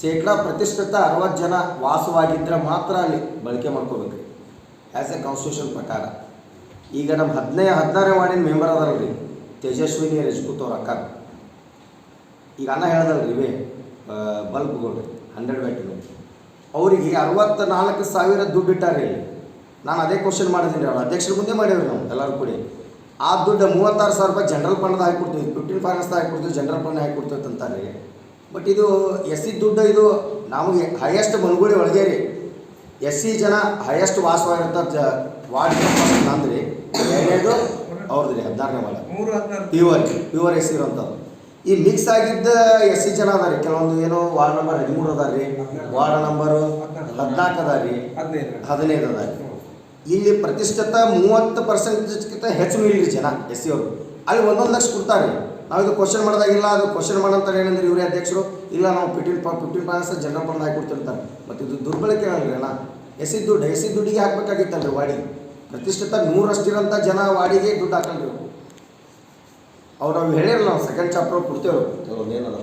ಶೇಕಡ ಪ್ರತಿಷ್ಠಿತ ಅರವತ್ತು ಜನ ವಾಸವಾಗಿದ್ದರೆ ಮಾತ್ರ ಅಲ್ಲಿ ಬಳಕೆ ಮಾಡ್ಕೋಬೇಕು ಆ್ಯಸ್ ಎ ಕಾನ್ಸ್ಟಿಟ್ಯೂಷನ್ ಪ್ರಕಾರ. ಈಗ ನಮ್ಮ ಹದಿನೈದು, ಹದಿನಾರನೇ ವಾರ್ಡಿನ ಮೆಂಬರ್ ಅದಾರಲ್ರಿ. ತೇಜಸ್ವಿನಿ ರಜಪೂತ್ ಅವ್ರ ಅಕ್ಕ. ಈಗ ಅನ್ನ ಹೇಳ್ದಲ್ರಿ ಇವೇ ಬಲ್ಬ್ಗಳು ಹಂಡ್ರೆಡ್ ವ್ಯಾಟ್ಗಳು ಅವರಿಗೆ ಅರವತ್ತ ನಾಲ್ಕು ಸಾವಿರ ದುಡ್ಡು ಇಟ್ಟಾರೆ ಇಲ್ಲಿ. ನಾನು ಅದೇ ಕ್ವಶನ್ ಮಾಡಿದ್ದೀನಿ ಅವ್ರು ಅಧ್ಯಕ್ಷರ ಮುಂದೆ ಮಾಡೇವ್ರಿ ನಾವು ಎಲ್ಲರೂ ಕೂಡಿ. ಆ ದುಡ್ಡು ಮೂವತ್ತಾರು ಸಾವಿರ ರೂಪಾಯಿ ಜನರಲ್ ಫಂಡ್ದು ಹಾಕಿಕೊಡ್ತೀವಿ ಫಿಫ್ಟೀನ್ ಫೈನಾನ್ಸ್ದ ಹಾಕಿಕೊಡ್ತೀವಿ ಜನರಲ್ ಫಂಡ್ ಹಾಕಿಕೊಡ್ತೀವಿ ಅಂತಾರೆ ಬಟ್ ಇದು ಎಸ್ ಸಿ ದುಡ್ಡು ಇದು ನಮಗೆ ಹೈಯೆಸ್ಟ್ ಮನುಗುಳಿ ಒಳಗೆ ರೀ. ಎಸ್ ಸಿ ಜನ ಹೈಯೆಸ್ಟ್ ವಾಸವಾಗಿರ್ತ ಜ ವಾರ್ಡ್ ಅಂದ್ರೆ ಎರಡನೇದು ಅವ್ರದ್ದು ರೀ ಹದಿನಾರನೇ ward. Pure pure S C ಇರೋಂಥದ್ದು ಈ ಮಿಕ್ಸ್ ಆಗಿದ್ದ ಎಸ್ ಸಿ ಜನ ಅದ ರೀ. ಕೆಲವೊಂದು ಏನು ವಾರ್ಡ್ ನಂಬರ್ ಹದಿಮೂರು ಅದಾರ ರೀ. ವಾರ್ಡ್ ನಂಬರು ಹದಿನಾಲ್ಕು ಅದಾರ ರೀ. ಹದಿನೈದು ಅದಾರ ರೀ. ಇಲ್ಲಿ ಪ್ರತಿಷ್ಠಿತ ಮೂವತ್ತು ಪರ್ಸೆಂಟ್ಗಿಂತ ಹೆಚ್ಚು ಮೀರಿ ಜನ ಎಸ್ ಸಿ ಅವರು. ಅಲ್ಲಿ ಒಂದೊಂದು ಲಕ್ಷ ಕೊಡ್ತಾರೆ. ನಾವು ಇದು ಕ್ವಶನ್ ಮಾಡಿದಾಗಿಲ್ಲ ಅದು ಕ್ವಶನ್ ಮಾಡಂತಾರೆ ಏನಂದ್ರೆ ಇವರೇ ಅಧ್ಯಕ್ಷರು. ಇಲ್ಲ, ನಾವು fifteen fifteen points general fund ಹಾಕಿ ಕೊಡ್ತಿರ್ತಾರೆ ಮತ್ತು ಇದು ದುರ್ಬಳಕೆ ಅಲ್ಲ ಎಸಿ ದುಡ್ಡು, ಎಸಿ ದುಡ್ಡಿಗೆ ಹಾಕ್ಬೇಕಾಗಿತ್ತಲ್ರಿ ವಾಡಿ. ಪ್ರತಿಷ್ಠಿತ ನೂರಷ್ಟಿರೋಂಥ ಜನ ವಾಡಿಗೆ ದುಡ್ಡು ಹಾಕಲ್ರಿ ಅವ್ರು ಅವ್ರು ಹೇಳಿರಲ್ಲ ನಾವು ಸೆಕೆಂಡ್ ಚಾಪ್ಟರ್ ಕೊಡ್ತೇವೆ ಏನದ